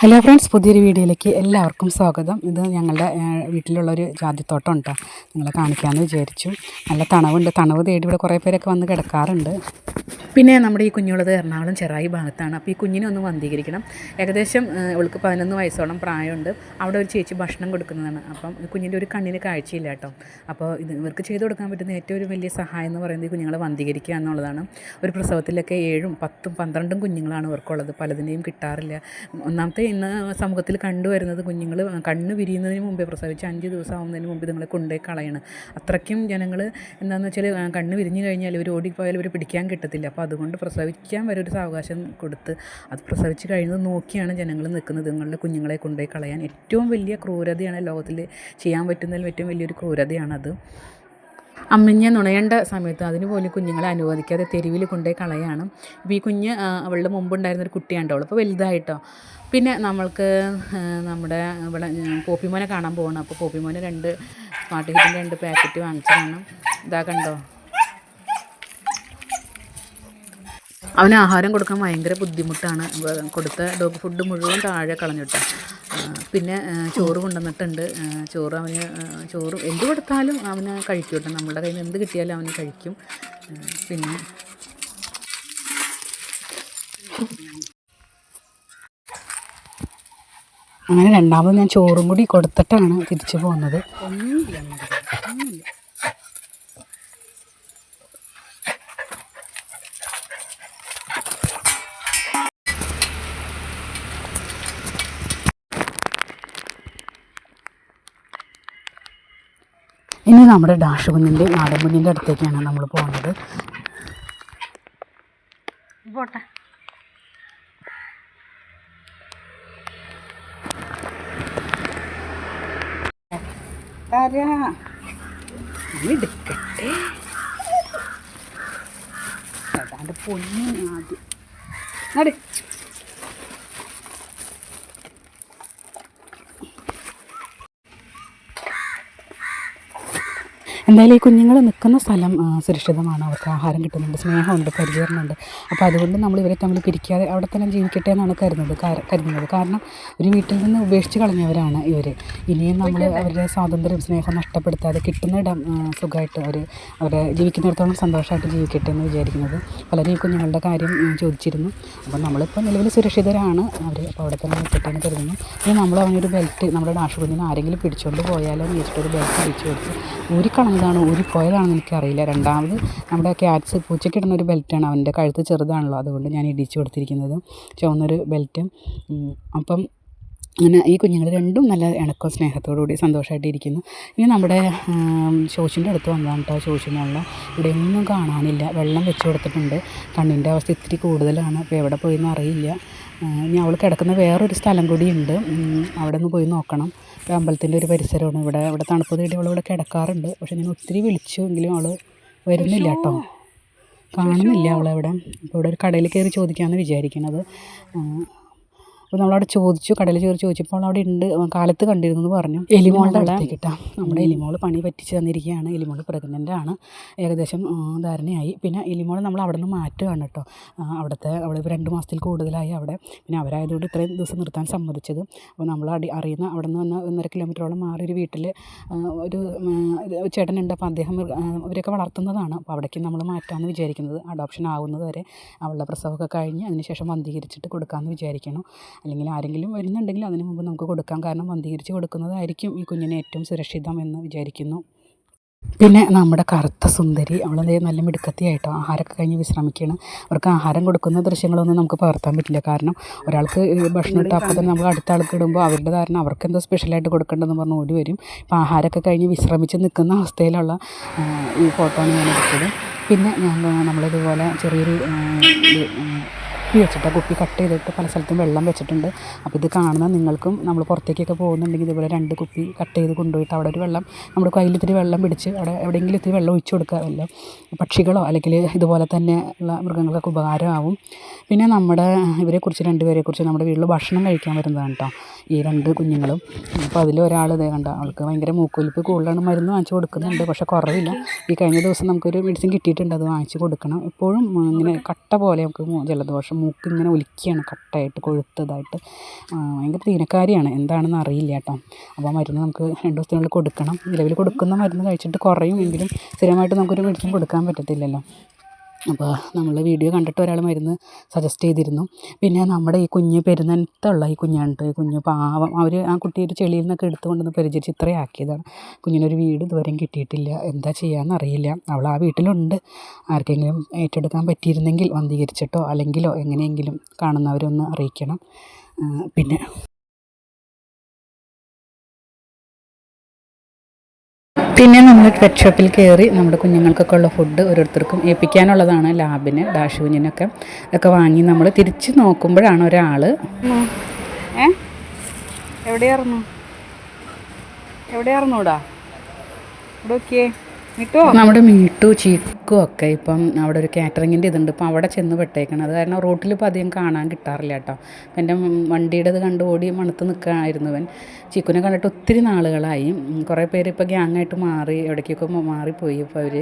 Hello friends പുതിയൊരു വീഡിയോയിലേക്ക് എല്ലാവർക്കും സ്വാഗതം. ഇത് ഞങ്ങളുടെ വീട്ടിലുള്ളൊരു ജാതിത്തോട്ടം ഉണ്ടോ? നിങ്ങളെ കാണിക്കാമെന്ന് വിചാരിച്ചു. നല്ല തണവുണ്ട്. തണവ് തേടി ഇവിടെ കുറേ പേരൊക്കെ വന്ന് കിടക്കാറുണ്ട്. പിന്നെ നമ്മുടെ ഈ കുഞ്ഞുള്ളത് എറണാകുളം ചെറായി ഭാഗത്താണ്. അപ്പോൾ ഈ കുഞ്ഞിനെ ഒന്ന് വന്ധീകരിക്കണം. ഏകദേശം ഇവൾക്ക് പതിനൊന്ന് വയസ്സോളം പ്രായമുണ്ട്. അവിടെ ഒരു ചേച്ചി ഭക്ഷണം കൊടുക്കുന്നതാണ്. അപ്പം കുഞ്ഞിന്റെ ഒരു കണ്ണിന് കാഴ്ചയില്ല കേട്ടോ. അപ്പോൾ ഇത് ഇവർക്ക് ചെയ്തു കൊടുക്കാൻ പറ്റുന്ന ഏറ്റവും ഒരു വലിയ സഹായം എന്ന് പറയുന്നത് ഈ കുഞ്ഞുങ്ങളെ വന്ധീകരിക്കുക എന്നുള്ളതാണ്. ഒരു പ്രസവത്തിലൊക്കെ ഏഴും പത്തും പന്ത്രണ്ടും കുഞ്ഞുങ്ങളാണ് ഇവർക്കുള്ളത്. പലതിനെയും കിട്ടാറില്ല. ഒന്നാമത്തെ ഇന്ന് സമൂഹത്തിൽ കണ്ടുവരുന്നത് കുഞ്ഞുങ്ങൾ കണ്ണ് വിരിയുന്നതിന് മുമ്പേ പ്രസവിച്ച് അഞ്ച് ദിവസം ആവുന്നതിന് മുമ്പ് നിങ്ങളെ കൊണ്ടുപോയി കളയണം. അത്രയ്ക്കും ജനങ്ങൾ എന്താണെന്ന് വെച്ചാൽ കണ്ണ് വിരിഞ്ഞ് കഴിഞ്ഞാൽ ഇവർ ഓടിപ്പോയാൽ ഇവർ പിടിക്കാൻ കിട്ടത്തില്ല. അപ്പോൾ അതുകൊണ്ട് പ്രസവിക്കാൻ വരെ ഒരു സാവകാശം കൊടുത്ത് അത് പ്രസവിച്ച് കഴിയുന്നത് നോക്കിയാണ് ജനങ്ങൾ നിൽക്കുന്നത്. നിങ്ങളുടെ കുഞ്ഞുങ്ങളെ കൊണ്ടുപോയി കളയാൻ ഏറ്റവും വലിയ ക്രൂരതയാണ് ലോകത്തിൽ ചെയ്യാൻ പറ്റുന്നതിൽ ഏറ്റവും വലിയൊരു ക്രൂരതയാണത്. അമ്മിഞ്ഞ നുണയേണ്ട സമയത്ത് അതിന് പോലും കുഞ്ഞുങ്ങളെ അനുവദിക്കാതെ തെരുവിൽ കൊണ്ടുപോയി കളയാണ്. ഇപ്പോൾ ഈ കുഞ്ഞ് അവളുടെ മുമ്പുണ്ടായിരുന്ന ഒരു കുട്ടിയാണ് അവൾ. അപ്പോൾ വലുതായിട്ടോ? പിന്നെ നമ്മൾക്ക് നമ്മുടെ ഇവിടെ പോപ്പിമോനെ കാണാൻ പോകണം അപ്പോൾ പോപ്പിമോനെ രണ്ട് സ്മാർട്ട് ഹിറ്റിന്റെ രണ്ട് പാക്കറ്റ് വാങ്ങിച്ചതാണ്. ഇതാ കണ്ടോ? അവന് ആഹാരം കൊടുക്കാൻ ഭയങ്കര ബുദ്ധിമുട്ടാണ്. കൊടുത്ത ഡോഗ് ഫുഡ് മുഴുവൻ താഴെ കളഞ്ഞിട്ട് പിന്നെ ചോറ് കൊണ്ടുവന്നിട്ടുണ്ട്. ചോറ് അവന് ചോറ് എന്ത് കൊടുത്താലും അവന് കഴിക്കും നമ്മുടെ കയ്യിൽ നിന്ന് എന്ത് കിട്ടിയാലും അവന് കഴിക്കും. പിന്നെ അങ്ങനെ രണ്ടാമത് ഞാൻ ചോറും കൂടി കൊടുത്തിട്ടാണ് തിരിച്ചു പോകുന്നത്. ഇനി നമ്മുടെ ഡാഷ് കുഞ്ഞിന്റെ നാടൻ കുഞ്ഞിന്റെ അടുത്തേക്കാണ് നമ്മൾ പോകുന്നത്. പോട്ടെ. എടുക്കട്ടെ. പൊന്നു ആദ്യം. നട. എന്തായാലും ഈ കുഞ്ഞുങ്ങൾ നിൽക്കുന്ന സ്ഥലം സുരക്ഷിതമാണ്. അവർക്ക് ആഹാരം കിട്ടുന്നുണ്ട് സ്നേഹമുണ്ട് പരിചരണമുണ്ട് അപ്പോൾ അതുകൊണ്ട് നമ്മൾ ഇവരെ തമ്മിൽ പിരിക്കാതെ അവിടെ തന്നെ ജീവിക്കട്ടെ എന്നാണ് കരുതുന്നത് കരുതുന്നത്. കാരണം ഒരു വീട്ടിൽ നിന്ന് ഉപേക്ഷിച്ച് കളഞ്ഞവരാണ് ഇവർ ഇനിയും നമ്മൾ അവരുടെ സ്വാതന്ത്ര്യം സ്നേഹം നഷ്ടപ്പെടുത്താതെ കിട്ടുന്ന ഇടം സുഖമായിട്ട് അവർ അവരെ ജീവിക്കുന്നിടത്തോളം സന്തോഷമായിട്ട് ജീവിക്കട്ടെ എന്ന് വിചാരിക്കുന്നത്. പലരും ഈ കുഞ്ഞുങ്ങളുടെ കാര്യം ചോദിച്ചിരുന്നു. അപ്പോൾ നമ്മളിപ്പോൾ നിലവിൽ സുരക്ഷിതരാണ്. അവർ അപ്പോൾ അവിടെ തന്നെ നിൽക്കട്ടെ എന്ന് കരുതുന്നു. ഇനി നമ്മൾ അവനൊരു ബെൽറ്റ് നമ്മുടെ ഡാഷ് കുഞ്ഞിനെ ആരെങ്കിലും പിടിച്ചുകൊണ്ട് പോയാലോ എന്ന് വെച്ചിട്ടൊരു ബെൽറ്റ് പിടിച്ചു കൊടുത്ത് ഊരിക്കളഞ്ഞതാണ് കോയിലാണെന്ന് എനിക്കറിയില്ല. രണ്ടാമത് നമ്മുടെ ക്യാറ്റ്സ് പൂച്ചയ്ക്കിടുന്ന ഒരു ബെൽറ്റാണ് അവന്റെ കഴുത്ത് ചെറുതാണല്ലോ. അതുകൊണ്ട് ഞാൻ ഇടിച്ചു കൊടുത്തിരിക്കുന്നത്. ചുവന്നൊരു ബെൽറ്റ് അപ്പം അങ്ങനെ ഈ കുഞ്ഞുങ്ങൾ രണ്ടും നല്ല ഇണക്കവും സ്നേഹത്തോടു കൂടി സന്തോഷമായിട്ട് ഇരിക്കുന്നു. ഇനി നമ്മുടെ ശോശിന്റെ അടുത്ത് വന്നതാണ് കേട്ടോ ശോശിനുള്ള ഇവിടെ ഒന്നും കാണാനില്ല. വെള്ളം വെച്ച് കൊടുത്തിട്ടുണ്ട്. കണ്ണിന്റെ അവസ്ഥ ഇത്തിരി കൂടുതലാണ്. അപ്പോൾ എവിടെ പോയെന്ന് അറിയില്ല ഇനി അവൾ കിടക്കുന്ന വേറൊരു സ്ഥലം കൂടിയുണ്ട്. അവിടെ നിന്ന് പോയി നോക്കണം. ഒരു അമ്പലത്തിന്റെ ഒരു പരിസരമാണ്. ഇവിടെ ഇവിടെ തണുപ്പ് തേടി അവൾ ഇവിടെ കിടക്കാറുണ്ട്. പക്ഷെ ഞാൻ ഒത്തിരി വിളിച്ചു. എങ്കിലും അവൾ വരുന്നില്ല കേട്ടോ. കാണുന്നില്ല അവളെവിടെ അപ്പോൾ ഇവിടെ ഒരു കടയിൽ കയറി ചോദിക്കാമെന്ന് വിചാരിക്കണത്. അപ്പോൾ നമ്മളവിടെ ചോദിച്ചു കടയിൽ ചോറ് ചോദിച്ചപ്പോൾ അവിടെ ഉണ്ട് കാലത്ത് കണ്ടിരുന്നു എന്ന് പറഞ്ഞു. എലിമോളുടെ അടുത്തേക്ക് കിട്ടാം നമ്മുടെ എലിമോൾ പണി പറ്റിച്ച് തന്നിരിക്കുകയാണ്. എലിമോൾ പ്രഗ്നന്റ് ആണ് ഏകദേശം ധാരണയായി. പിന്നെ എലിമോൾ നമ്മൾ അവിടെ നിന്ന് മാറ്റുകയാണ് കേട്ടോ അവിടുത്തെ അവിടെ രണ്ട് മാസത്തിൽ കൂടുതലായി അവിടെ. പിന്നെ അവരായതുകൊണ്ട് ഇത്രയും ദിവസം നിർത്താൻ സമ്മതിച്ചത്. അപ്പോൾ നമ്മൾ അടി അറിയുന്ന അവിടെ നിന്ന് വന്ന ഒന്നര കിലോമീറ്ററോളം മാറി ഒരു വീട്ടിൽ ഒരു ചേട്ടനുണ്ട്. അപ്പോൾ അദ്ദേഹം ഇവരൊക്കെ അവരൊക്കെ വളർത്തുന്നതാണ്. അപ്പോൾ അവിടേക്ക് നമ്മൾ മാറ്റാമെന്ന് വിചാരിക്കുന്നത്. അഡോപ്ഷൻ ആവുന്നത് വരെ അവളുടെ പ്രസവമൊക്കെ കഴിഞ്ഞ് അതിനുശേഷം വന്ധീകരിച്ചിട്ട് കൊടുക്കാമെന്ന് വിചാരിക്കണം. അല്ലെങ്കിൽ ആരെങ്കിലും വരുന്നുണ്ടെങ്കിൽ അതിന് മുമ്പ് നമുക്ക് കൊടുക്കാം. കാരണം വന്ധീകരിച്ച് കൊടുക്കുന്നതായിരിക്കും ഈ കുഞ്ഞിന് ഏറ്റവും സുരക്ഷിതം എന്ന് വിചാരിക്കുന്നു. പിന്നെ നമ്മുടെ കറുത്ത സുന്ദരി അവളതേ നല്ല മിടുക്കത്തിയായിട്ടോ ആഹാരമൊക്കെ കഴിഞ്ഞ് വിശ്രമിക്കുകയാണ്. അവർക്ക് ആഹാരം കൊടുക്കുന്ന ദൃശ്യങ്ങളൊന്നും നമുക്ക് പകർത്താൻ പറ്റില്ല. കാരണം ഒരാൾക്ക് ഭക്ഷണം ഇട്ട് അപ്പോൾ തന്നെ നമ്മൾ അടുത്ത ആൾക്ക് ഇടുമ്പോൾ അവരുടെ ധാരണ അവർക്ക് എന്തോ സ്പെഷ്യലായിട്ട് കൊടുക്കേണ്ടതെന്ന് പറഞ്ഞ് ഓടി വരും. അപ്പോൾ ആഹാരമൊക്കെ കഴിഞ്ഞ് വിശ്രമിച്ച് നിൽക്കുന്ന അവസ്ഥയിലുള്ള ഈ ഫോട്ടോ ആണ് ഞാൻ എടുത്തത്. പിന്നെ ഞാൻ നമ്മളിതുപോലെ ചെറിയൊരു കുപ്പി വെച്ചിട്ട് കുപ്പി കട്ട് ചെയ്തിട്ട് പല സ്ഥലത്തും വെള്ളം വെച്ചിട്ടുണ്ട്. അപ്പോൾ ഇത് കാണുന്ന നിങ്ങൾക്കും നമ്മൾ പുറത്തേക്കൊക്കെ പോകുന്നുണ്ടെങ്കിൽ ഇതുപോലെ രണ്ട് കുപ്പി കട്ട് ചെയ്ത് കൊണ്ടുപോയിട്ട് അവിടെ ഒരു വെള്ളം നമ്മുടെ കയ്യിൽ ഇത്തിരി വെള്ളം പിടിച്ച് അവിടെ എവിടെയെങ്കിലും ഇത്തിരി വെള്ളം ഒഴിച്ചു കൊടുക്കുക വല്ല പക്ഷികളോ അല്ലെങ്കിൽ ഇതുപോലെ തന്നെ ഉള്ള മൃഗങ്ങൾക്കൊക്കെ ഉപകാരമാവും. പിന്നെ നമ്മുടെ ഇവരെക്കുറിച്ച് രണ്ടുപേരെക്കുറിച്ച് നമ്മുടെ വീട്ടിൽ ഭക്ഷണം കഴിക്കാൻ വരുന്നതാണ് കേട്ടോ ഈ രണ്ട് കുഞ്ഞുങ്ങളും. അപ്പോൾ അതിൽ ഒരാൾ ഇതേ കണ്ട അവൾക്ക് ഭയങ്കര മൂക്കൊലിപ്പ് കൂടുതലാണ് മരുന്ന് വാങ്ങിച്ചു കൊടുക്കുന്നുണ്ട് പക്ഷെ കുറവില്ല. ഈ കഴിഞ്ഞ ദിവസം നമുക്കൊരു മെഡിസിൻ കിട്ടിയിട്ടുണ്ട് അത് വാങ്ങിച്ചു കൊടുക്കണം. എപ്പോഴും ഇങ്ങനെ കട്ട പോലെ നമുക്ക് ജലദോഷം മൂക്ക് ഇങ്ങനെ ഒലിക്കുകയാണ് കട്ടായിട്ട് കൊഴുത്തതായിട്ട്. ഭയങ്കര തീനക്കാരിയാണ് എന്താണെന്ന് അറിയില്ല കേട്ടോ. അപ്പോൾ മരുന്ന് നമുക്ക് രണ്ട് ദിവസത്തിനുള്ളിൽ കൊടുക്കണം. നിലവിൽ കൊടുക്കുന്ന മരുന്ന് കഴിച്ചിട്ട് കുറയും. എങ്കിലും സ്ഥിരമായിട്ട് നമുക്കൊരു മെഡിസിൻ കൊടുക്കാൻ പറ്റത്തില്ലല്ലോ. അപ്പോൾ നമ്മൾ വീഡിയോ കണ്ടിട്ട് ഒരാൾ മരുന്ന് സജസ്റ്റ് ചെയ്തിരുന്നു. പിന്നെ നമ്മുടെ ഈ കുഞ്ഞ് പെരുന്നനത്തുള്ള ഈ കുഞ്ഞാണ് കുഞ്ഞ് പാവം അവർ ആ കുട്ടി ഒരു ചെളിയിൽ നിന്നൊക്കെ എടുത്തുകൊണ്ടൊന്ന് പരിചരിച്ച് ഇത്രയും ആക്കിയതാണ്. കുഞ്ഞിനൊരു വീട് ഇതുവരെയും കിട്ടിയിട്ടില്ല. എന്താ ചെയ്യാമെന്ന് അറിയില്ല. അവൾ ആ വീട്ടിലുണ്ട്. ആർക്കെങ്കിലും ഏറ്റെടുക്കാൻ പറ്റിയിരുന്നെങ്കിൽ വന്ധീകരിച്ചിട്ടോ അല്ലെങ്കിലോ എങ്ങനെയെങ്കിലും കാണുന്നവരൊന്ന് അറിയിക്കണം. പിന്നെ പിന്നെ നമ്മൾ പെറ്റ് ഷോപ്പിൽ കയറി നമ്മുടെ കുഞ്ഞുങ്ങൾക്കൊക്കെ ഉള്ള ഫുഡ് ഓരോരുത്തർക്കും ഏൽപ്പിക്കാനുള്ളതാണ് ലാബിന് ഡാഷ് കുഞ്ഞിനൊക്കെ ഒക്കെ വാങ്ങി നമ്മൾ തിരിച്ച് നോക്കുമ്പോഴാണ് ഒരാൾ എവിടെയായിരുന്നു? എവിടെയായിരുന്നു എവിടെയായിരുന്നൂടാ ഇവിടെ മീട്ടോ നമ്മുടെ മീട്ടു ചീക്കും ഒക്കെ ഇപ്പം അവിടെ ഒരു കാറ്ററിങ്ങിന്റെ ഇതുണ്ട്. ഇപ്പം അവിടെ ചെന്ന് പെട്ടേക്കണം. അത് കാരണം റോട്ടിൽ ഇപ്പം അധികം കാണാൻ കിട്ടാറില്ല കേട്ടോ. അപ്പം എന്റെ വണ്ടിയുടെ ഇത് കണ്ട് ഓടി മണത്ത് നിൽക്കുകയായിരുന്നു അവൻ ചീക്കുനെ കണ്ടിട്ട് ഒത്തിരി നാളുകളായി. കുറേ പേര് ഇപ്പോൾ ഗ്യാങ്ങായിട്ട് മാറി എവിടേക്കൊക്കെ മാറിപ്പോയി ഇപ്പോൾ അവർ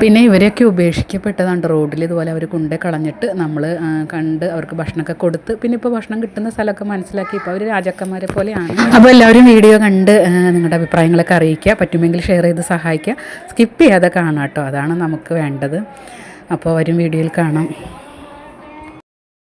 പിന്നെ ഇവരെയൊക്കെ ഉപേക്ഷിക്കപ്പെട്ടതാണ് റോഡിൽ ഇതുപോലെ അവർ കൊണ്ടേ കളഞ്ഞിട്ട് നമ്മൾ കണ്ട് അവർക്ക് ഭക്ഷണമൊക്കെ കൊടുത്ത് പിന്നെ ഇപ്പോൾ ഭക്ഷണം കിട്ടുന്ന സ്ഥലമൊക്കെ മനസ്സിലാക്കി. ഇപ്പോൾ അവർ രാജാക്കന്മാരെ പോലെയാണ്. അപ്പോൾ എല്ലാവരും വീഡിയോ കണ്ട് നിങ്ങളുടെ അഭിപ്രായങ്ങളൊക്കെ അറിയിക്കുക. പറ്റുമെങ്കിൽ ഷെയർ ചെയ്ത് സഹായിക്കുക. സ്കിപ്പ് ചെയ്യാതെ കാണാം കേട്ടോ. അതാണ് നമുക്ക് വേണ്ടത്. അപ്പോൾ വരും വീഡിയോയിൽ കാണാം.